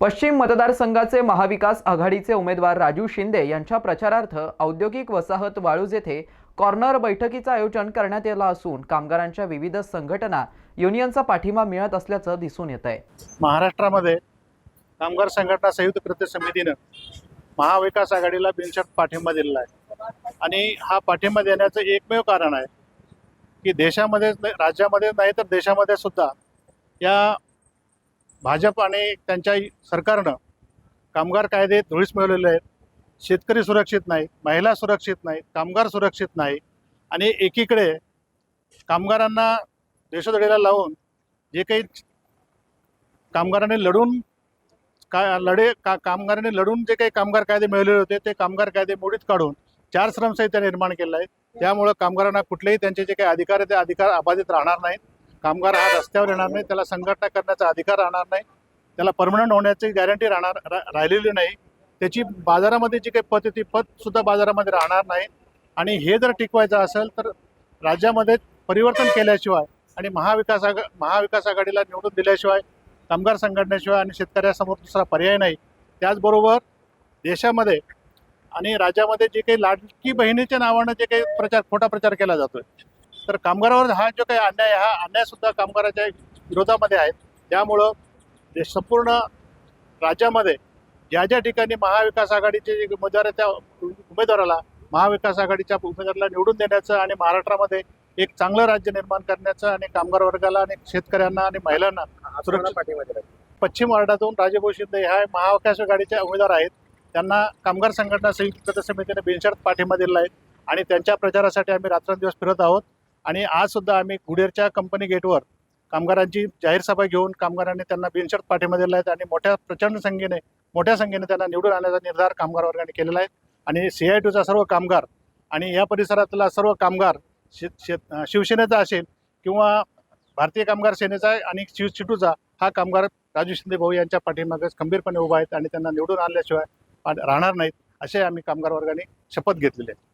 पश्चिम मतदारसंघाचे महाविकास आघाडीचे उमेदवार राजू शिंदे यांच्या प्रचारार्थ औद्योगिक वसाहत वाळूज येथे कॉर्नर बैठकीचं आयोजन करण्यात आलं असून कामगारांच्या विविध संघटना युनियनचा पाठिंबा मिळत असल्याचं दिसून येत आहे महाराष्ट्रामध्ये कामगार संघटना संयुक्त कृत्य समितीनं महाविकास आघाडीला बिनशर्त पाठिंबा दिलेला आहे. आणि हा पाठिंबा देण्याचं एकमेव कारण आहे की देशामध्ये राज्यामध्ये नाही तर देशामध्ये सुद्धा या भाजप आणि त्यांच्या सरकारनं कामगार कायदे धुळीस मिळवलेले आहेत. शेतकरी सुरक्षित नाही महिला सुरक्षित नाही कामगार सुरक्षित नाही. आणि एकीकडे कामगारांना देशोधडीला लावून जे काही कामगारांनी लढून का लढे का कामगारांनी लढून जे काही कामगार कायदे मिळवलेले होते ते कामगार कायदे मोडीत काढून चार श्रमसंहिता निर्माण केलं आहे त्यामुळं कामगारांना कुठलेही त्यांचे जे काही अधिकार आहे ते अधिकार अबाधित राहणार नाहीत. कामगार हा रस्त्यावर येणार नाही त्याला संघटना करण्याचा अधिकार राहणार नाही त्याला परमनंट होण्याची गॅरंटी राहणार राहिलेली नाही. त्याची बाजारामध्ये जी काही पत आहे ती पतसुद्धा बाजारामध्ये राहणार नाही. आणि हे जर टिकवायचं असेल तर राज्यामध्ये परिवर्तन केल्याशिवाय आणि महाविकास आघा महाविकास आघाडीला निवडून दिल्याशिवाय कामगार संघटनेशिवाय आणि शेतकऱ्यासमोर दुसरा पर्याय नाही. त्याचबरोबर देशामध्ये आणि राज्यामध्ये जे काही लाडकी बहिणीच्या नावानं जे काही प्रचार खोटा प्रचार केला जातोय तर कामगारावर हा जो काही अन्याय हा अन्यायसुद्धा कामगाराच्या विरोधामध्ये आहे. त्यामुळं संपूर्ण राज्यामध्ये ज्या ज्या ठिकाणी महाविकास आघाडीचे जे उमेदवार आहेत त्या उमेदवाराला महाविकास आघाडीच्या उमेदवाराला निवडून देण्याचं आणि महाराष्ट्रामध्ये एक चांगलं राज्य निर्माण करण्याचं आणि कामगार वर्गाला आणि शेतकऱ्यांना आणि महिलांना पश्चिम वार्डातून राजेभाऊ शिंदे ह्या महाविकास आघाडीचे उमेदवार आहेत. त्यांना कामगार संघटना संयुक्त कृती समितीने बिनशर्त पाठिंबा दिला आहे आणि त्यांच्या प्रचारासाठी आम्ही रात्रंदिवस फिरत आहोत. आणि आज सुद्धा आम्ही गुडेरच्या कंपनी गेटवर कामगारांची जाहीर सभा घेऊन कामगारांनी त्यांना बिनशर्त पाठिंबा दिला आहे आणि मोठ्या प्रचंड संख्येने मोठ्या संख्येने त्यांना निवडून आणण्याचा निर्धार कामगार वर्गाने केलेला आहे. आणि सी आय टूचा सर्व कामगार आणि या परिसरातला सर्व कामगार शेत शेत शिवसेनेचा असेल किंवा भारतीय कामगार सेनेचा आणि शिवचिटूचा हा कामगार राजू शिंदे भाऊ यांच्या पाठीमागे खंबीरपणे उभा आहेत आणि त्यांना निवडून आणल्याशिवाय पा- राहणार नाहीत असे आम्ही कामगार वर्गाने शपथ घेतलेले आहे.